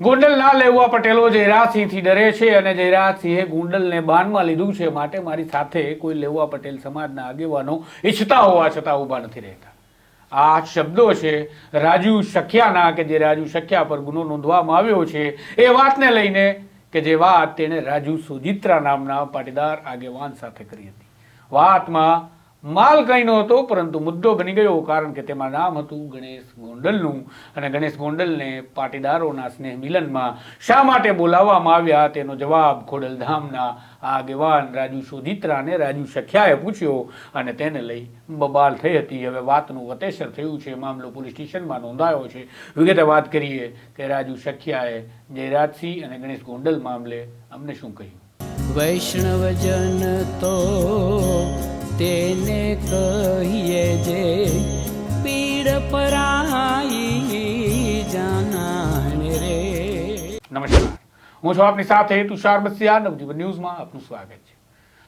ગોંડલના લેવા પટેલો, જયરાજસિંહથી ડરે છે અને જયરાજસિંહે ગોંડલને બાનમાં લીધું છે માટે મારી સાથે કોઈ લેવા પટેલ સમાજના આગેવાનો ઈચ્છતા હોવા છતાં ઊભા નથી રહેતા. આ શબ્દો છે રાજુ શખ્યાના કે જે રાજુ શખ્યા પર ગુનો નોંધવામાં આવ્યો છે એ વાતને લઈને કે જે વાત તેણે રાજુ સુજિત્રા નામના પાટીદાર આગેવાન સાથે કરી હતી. વાતમાં માલ કંઈ નહોતો પરંતુ મુદ્દો બની ગયો કારણ કે તેમાં નામ હતું ગણેશ ગોંડલનું. અને ગણેશ ગોંડલને પાટીદારોના સ્નેહ મિલનમાં શા માટે બોલાવવામાં આવ્યા? તેનો જવાબ ખોડલધામના આગેવાન રાજુ શોધિત્રાને રાજુ સખિયાએ પૂછ્યો અને તેને લઈ બબાલ થઈ હતી. હવે વાતનું વતેસર થયું છે. મામલો પોલીસ સ્ટેશનમાં નોંધાયો છે. વિગતે વાત કરીએ કે રાજુ સખિયાએ જયરાજસિંહ અને ગણેશ ગોંડલ મામલે અમને શું કહ્યું? વૈષ્ણવજન તો તેને કહીએ જે પીડ પરાઈ જાનાને રે. નમસ્કાર. હું છું આપની સાથે તુષાર બસિયા, નવજીવન ન્યૂઝમાં આપનું સ્વાગત છે.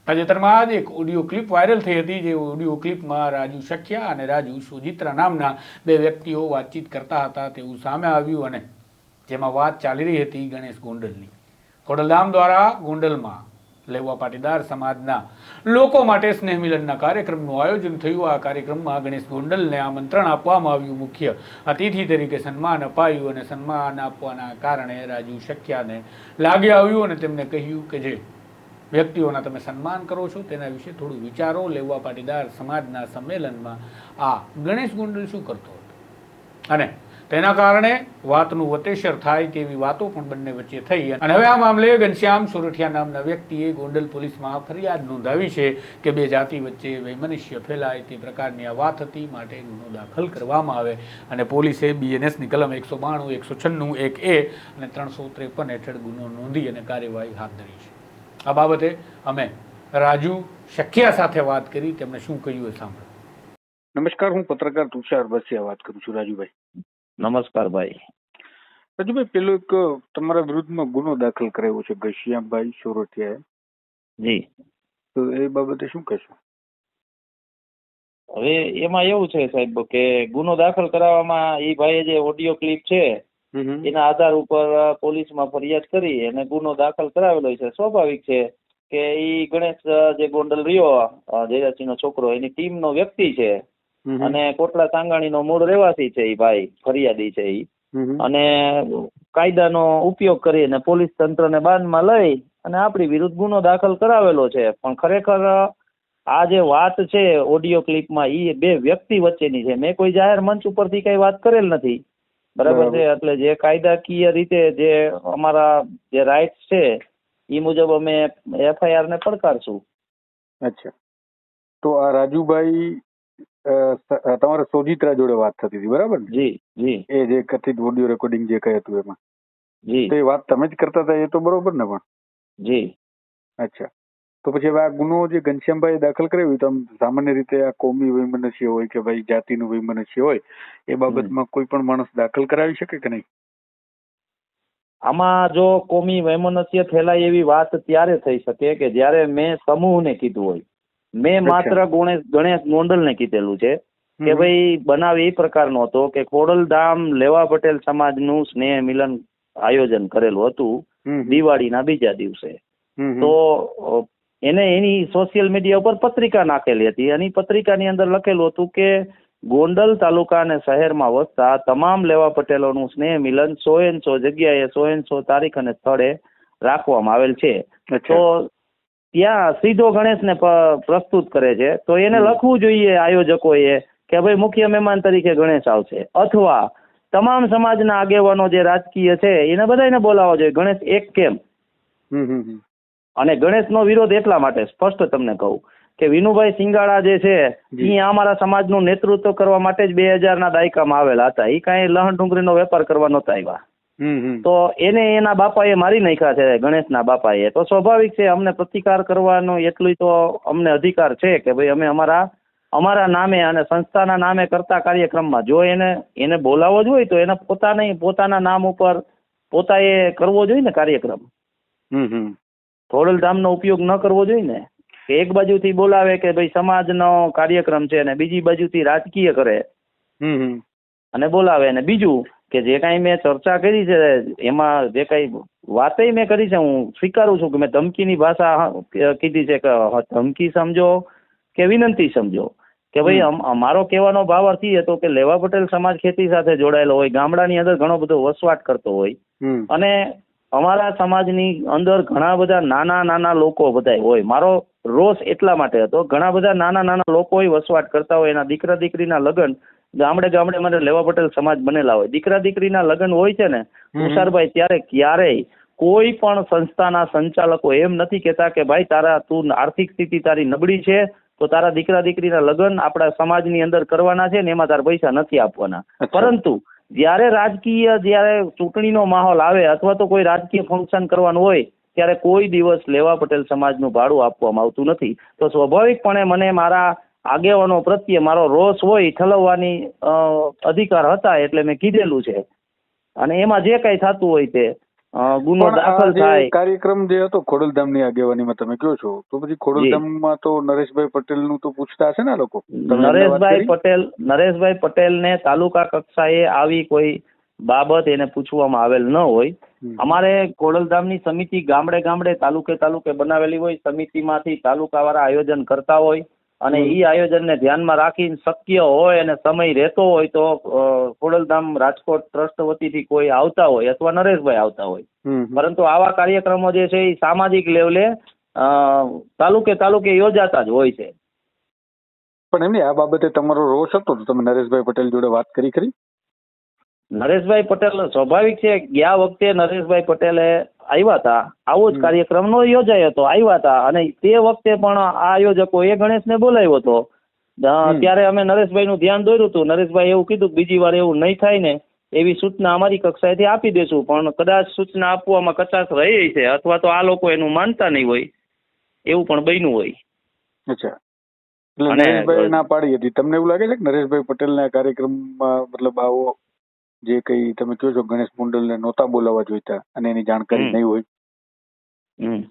તાજેતરમાં જ એક ઓડિયો ક્લિપ વાયરલ થઈ હતી, જે ઓડિયો ક્લિપમાં રાજુ શખ્યા અને રાજુ સુજિત્રા નામના બે વ્યક્તિઓ વાતચીત કરતા હતા તેવું સામે આવ્યું અને જેમાં વાત ચાલી રહી હતી ગણેશ ગોંડલની. ખોડલધામ દ્વારા ગોંડલમાં લેવા પાટીદાર સમાજના લોકો માટે સ્નેહ મિલનના કાર્યક્રમનું આયોજન થયું. આ કાર્યક્રમમાં ગણેશ ગોંડલને આમંત્રણ આપવામાં આવ્યું. મુખ્ય અતિથિ તરીકે સન્માન અપાયું અને સન્માન આપવાના કારણે રાજુ શક્યાને લાગી આવ્યું અને તેમને કહ્યું કે જે વ્યક્તિઓના તમે સન્માન કરો છો તેના વિશે થોડું વિચારો. લેવા પાટીદાર સમાજના સંમેલનમાં આ ગણેશ ગોંડલ શું કરતો હતો? અને તેના કારણે વાતનું વતેસર થાય તેવી વાતો પણ બંને વચ્ચે થઈ. અને હવે આ મામલે ઘનશ્યામ સુરઠિયા નામના વ્યક્તિએ ગોંડલ પોલીસમાં ફરિયાદ નોંધાવી છે કે બે જાતિ વચ્ચે વૈમનસ્ય ફેલાય તે પ્રકારની આ વાત હતી, માટે ગુનો દાખલ કરવામાં આવે. અને પોલીસે બીએનએસની કલમ એકસો બાણું, એકસો છન્નું, એક એ અને ત્રણસો ત્રેપન હેઠળ ગુનો નોંધી અને કાર્યવાહી હાથ ધરી છે. આ બાબતે અમે રાજુ શક્યા સાથે વાત કરી, તેમણે શું કહ્યું એ સાંભળો. નમસ્કાર, હું પત્રકાર તુષાર બસિયા વાત કરું છું રાજુભાઈ. નમસ્કાર ભાઈ. રાજુભાઈ પેલો એક તમારા વિરુદ્ધમાં ગુનો દાખલ કરાયો છે ઘસિયાભાઈ સોરઠિયાએ. જી. તો એ બાબતે શું કહેશો? હવે એમાં એવું છે સાહેબ કે ગુનો દાખલ કરાવવામાં એ ભાઈએ જે ઓડિયો ક્લિપ છે એના આધાર ઉપર પોલીસમાં ફરિયાદ કરી અને ગુનો દાખલ કરાવેલો છે. સ્વાભાવિક છે કે ઈ ગણેશ જે ગોંડલ રહ્યો જયરાજસિંહનો છોકરો એની ટીમનો વ્યક્તિ છે. અને કોટલા સાંગાણીનો મૂળ રહેવાસી છે એ ભાઈ ફરિયાદી છે એ અને કાયદાનો ઉપયોગ કરીને પોલીસ તંત્રને બાંધમાં લઈ અને આપણી વિરુદ્ધ ગુનો દાખલ કરાવેલો છે. પણ ખરેખર આ જે વાત છે ઓડિયો ક્લિપમાં ઈ બે વ્યક્તિ વચ્ચેની છે. મેં કોઈ જાહેર મંચ ઉપરથી કઈ વાત કરેલ નથી. બરાબર છે? એટલે જે કાયદાકીય રીતે જે અમારા જે રાઇટ્સ છે એ મુજબ અમે એફઆઈઆર ને પડકારશું. અચ્છા. તો આ રાજુભાઈ તમારા સોજિત્રા જોડે વાત થતી હતી બરાબર ને? જી જી. એ જે કથિત ઓડિયો રેકોર્ડિંગ જે કહે હતું એમાં. જી. તો એ વાત તમે જ કરતા હતા એ તો બરોબર ને પણ? જી. અચ્છા. તો પછી હવે આ ગુનો જે ઘનશ્યામભાઈ દાખલ કર્યો તો આમ સામાન્ય રીતે આ કોમી વૈમનસ્ય હોય કે ભાઈ જાતિનું વૈમનસ્ય હોય એ બાબતમાં કોઈ પણ માણસ દાખલ કરાવી શકે કે નહીં? આમાં જો કોમી વૈમનસ્ય ફેલાય એવી વાત ત્યારે થઈ શકે કે જ્યારે મેં સમૂહને કીધું હોય. મેં. માત્ર ગણેશ ગણેશ ગોંડલને કીધેલું છે કે ભાઈ બનાવ એ પ્રકારનો હતો કે ખોડલધામ લેવા પટેલ સમાજનું સ્નેહ મિલન આયોજન કરેલું હતું. દિવાળીના બીજા દિવસે. તો એને એની સોશિયલ મીડિયા ઉપર પત્રિકા નાખેલી હતી અને પત્રિકાની અંદર લખેલું હતું કે ગોંડલ તાલુકા અને શહેરમાં વસતા તમામ લેવા પટેલોનું સ્નેહ મિલન સો એન સો જગ્યાએ સો એન સો તારીખ અને સ્થળે રાખવામાં આવેલ છે તો ત્યાં સીધો ગણેશને પ્રસ્તુત કરે છે તો એને લખવું જોઈએ આયોજકોએ કે ભાઈ મુખ્ય મહેમાન તરીકે ગણેશ આવશે અથવા તમામ સમાજના આગેવાનો જે રાજકીય છે એને બધાને બોલાવવા જોઈએ ગણેશ એક કેમ હમ, હમ, હમ. અને ગણેશનો વિરોધ એટલા માટે સ્પષ્ટ તમને કહું કે વિનુભાઈ સિંગાળા જે છે. એ અમારા સમાજનું નેતૃત્વ કરવા માટે જ બે હજારના દાયકામાં આવેલા હતા એ કાંઈ લહણ ડુંગળીનો વેપાર કરવા નહોતા આવ્યા. તો એને એના બાપાએ મારી નાખ્યા છે ગણેશના બાપાએ. તો સ્વાભાવિક છે અમને પ્રતિકાર કરવાનો એટલું તો અમને અધિકાર છે કે ભાઈ અમે અમારા અમારા નામે અને સંસ્થાના નામે કરતા કાર્યક્રમમાં જો એને એને બોલાવવો જ હોય તો એને પોતાને પોતાના નામ ઉપર પોતાએ કરવો જોઈએ ને કાર્યક્રમ. હમ, હમ. ખોડલધામનો ઉપયોગ ન કરવો જોઈએ ને. કે એક બાજુથી બોલાવે કે ભાઈ સમાજનો કાર્યક્રમ છે અને બીજી બાજુથી રાજકીય કરે. અને બોલાવે ને. બીજું કે જે કાંઈ મેં ચર્ચા કરી છે એમાં જે કાંઈ વાતેય મેં કરી છે હું સ્વીકારું છું કે મેં ધમકીની ભાષા કીધી છે કે ધમકી સમજો કે વિનંતી સમજો. કે ભાઈ અમારો કહેવાનો ભાવ અર્થ એ હતો કે લેવા પટેલ સમાજ ખેતી સાથે જોડાયેલો હોય ગામડાની અંદર ઘણો બધો વસવાટ કરતો હોય. અને અમારા સમાજની અંદર ઘણા બધા નાના નાના લોકો બધાય હોય. મારો રોષ એટલા માટે હતો ઘણા બધા નાના નાના લોકો વસવાટ કરતા હોય એના દીકરા દીકરીના લગ્ન ગામડે ગામડે મારે લેવા પટેલ સમાજ બનેલા હોય. દીકરા દીકરીના લગ્ન હોય છે ને તુષારભાઈ ત્યારે ક્યારેય કોઈ પણ સંસ્થાના સંચાલકો એમ નથી કહેતા કે ભાઈ તારા તું આર્થિક સ્થિતિ તારી નબળી છે તો તારા દીકરા દીકરીના લગ્ન આપણા સમાજની અંદર કરવાના છે ને એમાં તારા પૈસા નથી આપવાના. પરંતુ જ્યારે રાજકીય જ્યારે ચૂંટણીનો માહોલ આવે અથવા તો કોઈ રાજકીય ફંક્શન કરવાનું હોય ત્યારે કોઈ દિવસ લેવા પટેલ સમાજનું ભાડું આપવામાં આવતું નથી. તો સ્વાભાવિકપણે મને મારા આગેવાનો પ્રત્યે મારો રોષ હોય ઠલવવાની અધિકાર હતા એટલે મેં કીધેલું છે. અને એમાં જે કાંઈ થતું હોય તે ગુનો દાખલ થાય. કાર્યક્રમ જે હતો ખોડલધામની આગેવાનીમાં તમે કહો છો? તો પછી ખોડલધામમાં તો નરેશભાઈ પટેલનું તો પૂછતા હશે ને લોકો? નરેશભાઈ પટેલ નરેશભાઈ પટેલ ને તાલુકા કક્ષાએ આવી કોઈ બાબત એને પૂછવામાં આવેલ ન હોય. અમારે ખોડલધામની સમિતિ ગામડે ગામડે તાલુકે તાલુકે બનાવેલી હોય. સમિતિમાંથી તાલુકાવાળા આયોજન કરતા હોય. અને એ આયોજનને ધ્યાનમાં રાખીને શક્ય હોય અને સમય રહેતો હોય તો ખોડલધામ રાજકોટ ટ્રસ્ટ વતીથી કોઈ આવતા હોય અથવા નરેશભાઈ આવતા હોય. પરંતુ આવા કાર્યક્રમો જે છે એ સામાજિક લેવલે તાલુકે તાલુકે યોજાતા જ હોય છે. પણ એમની આ બાબતે તમારો રોષ હતો તો તમે નરેશભાઈ પટેલ જોડે વાત કરી ખરી? નરેશભાઈ પટેલ સ્વાભાવિક છે ગયા વખતે નરેશભાઈ પટેલે આવ્યા હતા. આવો જ હમ. કાર્યક્રમ નો યોજાયો હતો આવ્યા હતા. અને તે વખતે પણ આ આયોજકોએ ગણેશને બોલાવ્યો હતો. ત્યારે અમે નરેશભાઈનું ધ્યાન દોર્યું હતું. નરેશભાઈ એવું કીધું બીજી વાર એવું નહીં થાય ને એવી સૂચના અમારી કક્ષાએથી આપી દેશું. પણ કદાચ સૂચના આપવામાં કચાશ રહી છે અથવા તો આ લોકો એનું માનતા નહીં હોય એવું પણ બન્યું હોય. અચ્છા. એટલે નરેશભાઈ ના પાડી હતી. તમને એવું લાગે છે કે નરેશભાઈ પટેલના કાર્યક્રમમાં મતલબ આવો જે કઈ તમે કહો છો ગણેશ મંડળને નહોતા બોલાવવા જોઈતા અને એની જાણકારી. નહીં હોય. નરેશભાઈ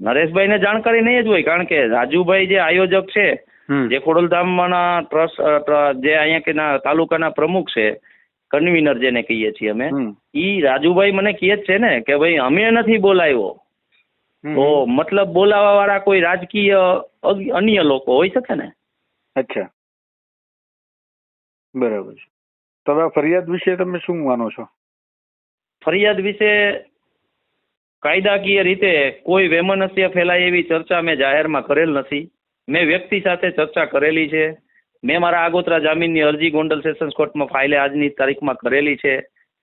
નરેશભાઈને જાણકારી નહીં જ હોય કારણ કે રાજુભાઈ જે આયોજક છે. જે ખોડલધામના ટ્રસ્ટ જે અહીંયા કે ના તાલુકાના પ્રમુખ છે કન્વીનર જેને કહીએ છીએ અમે ઈ રાજુભાઈ મને કહે જ છે ને કે ભાઈ અમે નથી બોલાવ્યો. તો મતલબ બોલાવવા વાળા કોઈ રાજકીય અન્ય લોકો હોઈ શકે ને? અચ્છા. બરાબર છે. તો હવે આ ફરિયાદ વિશે તમે શું માનો છો? ફરિયાદ વિશે કાયદાકીય રીતે કોઈ વેમનસ્ય ફેલાય એવી ચર્ચા મેં જાહેરમાં કરેલ નથી. મેં વ્યક્તિ સાથે ચર્ચા કરેલી છે. મેં મારા આગોતરા જામીનની અરજી ગોંડલ સેશન્સ કોર્ટમાં ફાઇલે આજની તારીખમાં કરેલી છે.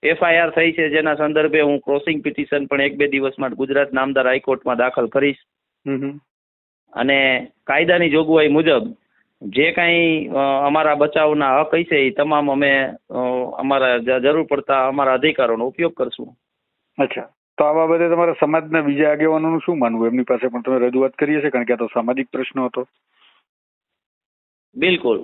એફઆઈઆર થઈ છે. જેના સંદર્ભે હું ક્રોસિંગ પિટિશન પણ એક બે દિવસમાં ગુજરાત નામદાર હાઈકોર્ટમાં દાખલ કરીશ. અને કાયદાની જોગવાઈ મુજબ જે કાંઈ અમારા બચાવના હક હશે એ તમામ અમે અમારા જરૂર પડતા અમારા અધિકારોનો ઉપયોગ કરશું. અચ્છા. તો આ બાબતે તમારા સમાજના બીજા આગેવાનોનું શું માનવું? એમની પાસે પણ તમે રજૂઆત કરી હશે કારણ કે આ તો સામાજિક પ્રશ્ન હતો. બિલકુલ.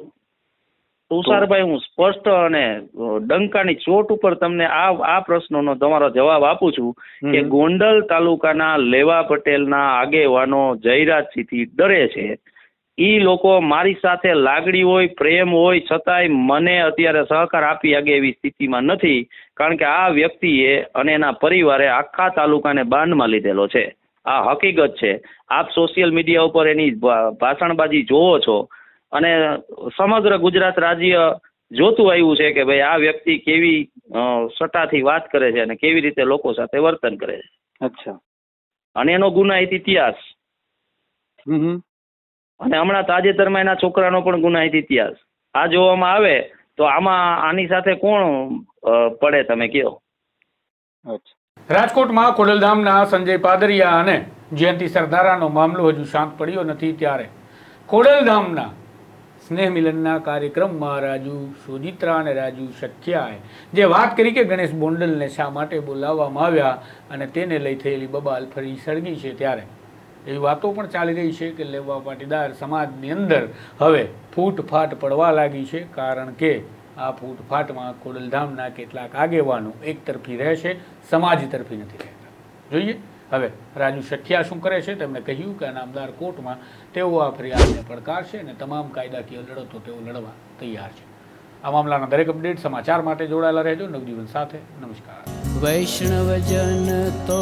તુષારભાઈ હું સ્પષ્ટ અને ડંકાની ચોટ ઉપર તમને આ આ પ્રશ્નનો તમારો જવાબ આપું છું કે ગોંડલ તાલુકાના લેવા પટેલના આગેવાનો જયરાજસિંહથી ડરે છે. ઈ લોકો મારી સાથે લાગણી હોય પ્રેમ હોય છતાંય મને અત્યારે સહકાર આપી શકે એવી સ્થિતિમાં નથી કારણ કે આ વ્યક્તિએ અને એના પરિવારે આખા તાલુકાને બાંધમાં લીધેલો છે. આ હકીકત છે. આપ સોશિયલ મીડિયા ઉપર એની ભાષણબાજી જોવો છો અને સમગ્ર ગુજરાત રાજ્ય જોતું આવ્યું છે કે ભાઈ આ વ્યક્તિ કેવી સટાથી સટ્ટાથી વાત કરે છે અને કેવી રીતે લોકો સાથે વર્તન કરે છે. અચ્છા. અને એનો ગુના ઇતિહાસ. હમ. અને હમણાં તાજેતરમાં એના છોકરાનો પણ ગુનાહિત ઇતિહાસ. આ જોવામાં આવે તો આમાં આની સાથે કોણ પડે તમે અચ્છા. રાજકોટમાં ખોડલધામના સંજય પાદરિયા અને જયંતિ સરદારાનો મામલો હજુ શાંત પડ્યો નથી ત્યારે. ખોડલધામના સ્નેહ મિલનના કાર્યક્રમમાં રાજુ સોજિત્રા અને રાજુ સખ્યાએ જે વાત કરી કે ગણેશ બોંડલને શા માટે બોલાવવામાં આવ્યા અને તેને લઈ થયેલી બબાલ ફરી સળગી છે ત્યારે. એવી વાતો પણ ચાલી રહી છે કે લેવા પાટીદાર સમાજની અંદર હવે ફૂટફાટ પડવા લાગી છે કારણ કે આ ફૂટફાટમાં ખોડલધામના કેટલાક આગેવાનો એક તરફી રહેશે સમાજ તરફી નથી રહેતા. જોઈએ, હવે રાજુ સઠિયા શું કરે છે? તેમણે કહ્યું કે નામદાર કોર્ટમાં તેઓ આ ફરિયાદને પડકારશે અને તમામ કાયદાકીય લડતો તેઓ લડવા તૈયાર છે. આ મામલાના દરેક અપડેટ સમાચાર માટે જોડાયેલા રહેજો. નવજીવન સાથે નમસ્કાર. વૈષ્ણવજન તો